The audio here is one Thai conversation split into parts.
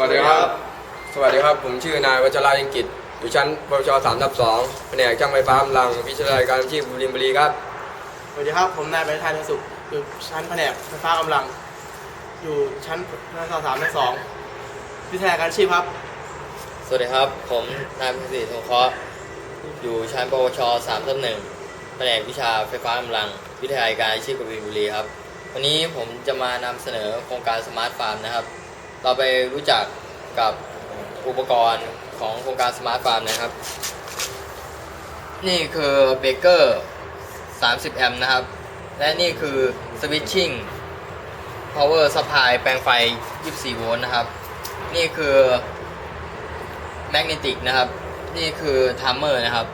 วัสดีครับ สวัสดีครับ ผมชื่อนายวัชรายังกิจ อยู่ชั้นปวชสามทับสองแผนกช่างไฟฟ้ากำลัง วิทยาลัยการอาชีพบุรีบุรีครับ สวัสดีครับ ผมนายไปทานสุข อยู่ชั้นแผนกไฟฟ้ากำลัง อยู่ชั้นนักศึกษาสามและสองวิทยาการอาชีพครับ สวัสดีครับ ผมนายพิสิทธิ์สงเคราะห์อยู่ชั้นปวช3ทับหนึ่งแผนกวิชาไฟฟ้ากำลัง วิทยาลัยการอาชีพกบินบุรีครับ วันนี้ผมจะมานำเสนอโครงการสมาร์ทฟาร์มนะครับ เราไปรู้จักกับอุปกรณ์ของโครงการสมาร์ทฟาร์มนะครับ นี่คือเบเกอร์ 30 แอมป์นะครับ และนี่คือสวิตชิ่ง power supply แปลงไฟ 24 โวลต์นะครับ นี่คือแมกเนติกนะครับ นี่คือทัมเมอร์นะครับ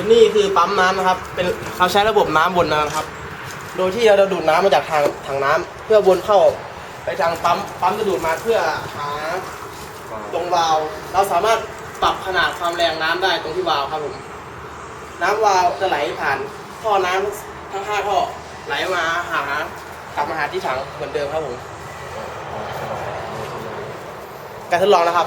ส่วนนี้คือปั๊มน้ำนะครับ เป็นเขาใช้ระบบน้ำวนนะครับ โดยที่เราดูดน้ำมาจากทางถังน้ำเพื่อวนเข้าไปทางปั๊ม ปั๊มจะดูดมาเพื่อหาตรงวาล์วเราสามารถปรับขนาดความแรงน้ำได้ตรงที่วาล์วครับผม น้ำวาล์วจะไหลผ่านท่อน้ำทั้งห้าท่อไหลมาหากลับมาหาที่ถังเหมือนเดิมครับผม การทดลองนะครับ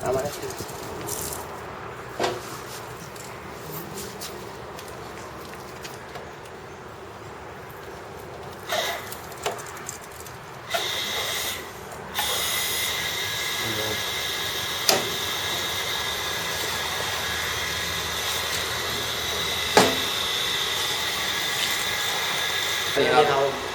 Tama na. Kaya ako.